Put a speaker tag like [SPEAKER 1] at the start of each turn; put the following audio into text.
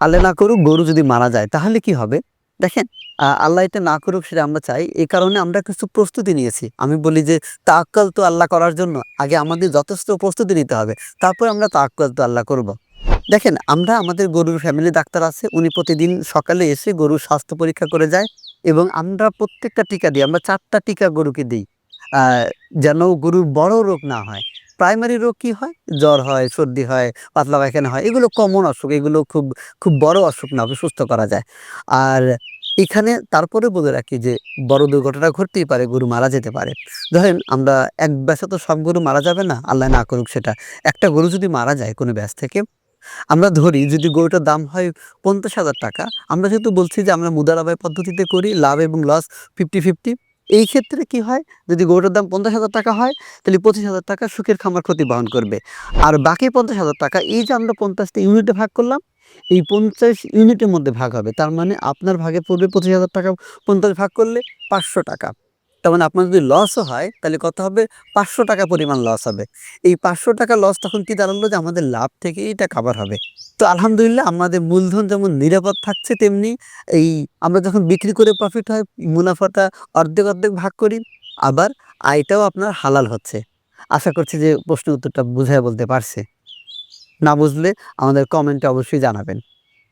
[SPEAKER 1] আল্লাহ না করুক, গরু যদি মারা যায়, তাহলে কি হবে? দেখেন আল্লাহ এটা না করুক সেটা আমরা চাই। এই কারণে আমরা কিছু প্রস্তুতি নিয়েছি। আমি বলি যে তাক্কাল তো আল্লাহ করার জন্য। আগে আমাদের যথেষ্ট প্রস্তুতি নিতে হবে। তারপর আমরা তাক্কাল তো আল্লাহ করব। দেখেন, আমরা আমাদের গরুর ফ্যামিলি ডাক্তার আছে। উনি প্রতিদিন সকালে এসে গরুর স্বাস্থ্য পরীক্ষা করে যায় এবং আমরা প্রত্যেকটা টিকা দিই। আমরা চারটা টিকা গরুকে দিই। যেন গরুর বড় রোগ না হয়। প্রাইমারি রোগ কি হয়? জ্বর হয়, সর্দি হয়, পাতলা পায়খানা হয়, এগুলো কমন অসুখ, এগুলো খুব খুব বড় অসুখ না সুস্থ করা যায়। আর এখানে তারপরে বলে রাখি যে, বড় দুর্ঘটনা ঘটতেই পারে, গরু মারা যেতে পারে। ধরেন আমরা এক ব্যাসে তো সব গরু মারা যাবে না, আল্লাহ না করুক সেটা। একটা গরু যদি মারা যায় কোনো ব্যাস থেকে, আমরা ধরি যদি গরুটার দাম হয় পঞ্চাশ হাজার টাকা, আমরা যেহেতু বলছি যে আমরা মুদারাবাই পদ্ধতিতে করি, লাভ এবং লস ফিফটি ফিফটি এই ক্ষেত্রে কি হয়? যদি গরুটার দাম পঞ্চাশ হাজার টাকা হয়, তাহলে পঁচিশ হাজার টাকা সুখের খামার ক্ষতি বহন করবে। আর বাকি পঞ্চাশ হাজার টাকা, এই যে আমরা পঞ্চাশটা ইউনিটে ভাগ করলাম, এই পঞ্চাশ ইউনিটের মধ্যে ভাগ হবে। তার মানে আপনার ভাগে পড়বে পঁচিশ হাজার টাকা, পঞ্চাশ ভাগ করলে পাঁচশো টাকা। তার মানে আপনার যদি লসও হয়, তাহলে কত হবে? পাঁচশো টাকা পরিমাণ লস হবে। এই পাঁচশো টাকা লস তখন কি দাঁড়াল যে আমাদের লাভ থেকে এটা কাভার হবে। তো আলহামদুলিল্লাহ আমাদের মূলধন যেমন নিরাপদ থাকছে, তেমনি এই আমরা যখন বিক্রি করে প্রফিট হয়, মুনাফাটা অর্ধেক অর্ধেক ভাগ করি, আবার আয়টাও আপনার হালাল হচ্ছে। আশা করছি যে প্রশ্ন উত্তরটা বুঝায় বলতে পারছে। না বুঝলে আমাদের কমেন্টে অবশ্যই জানাবেন।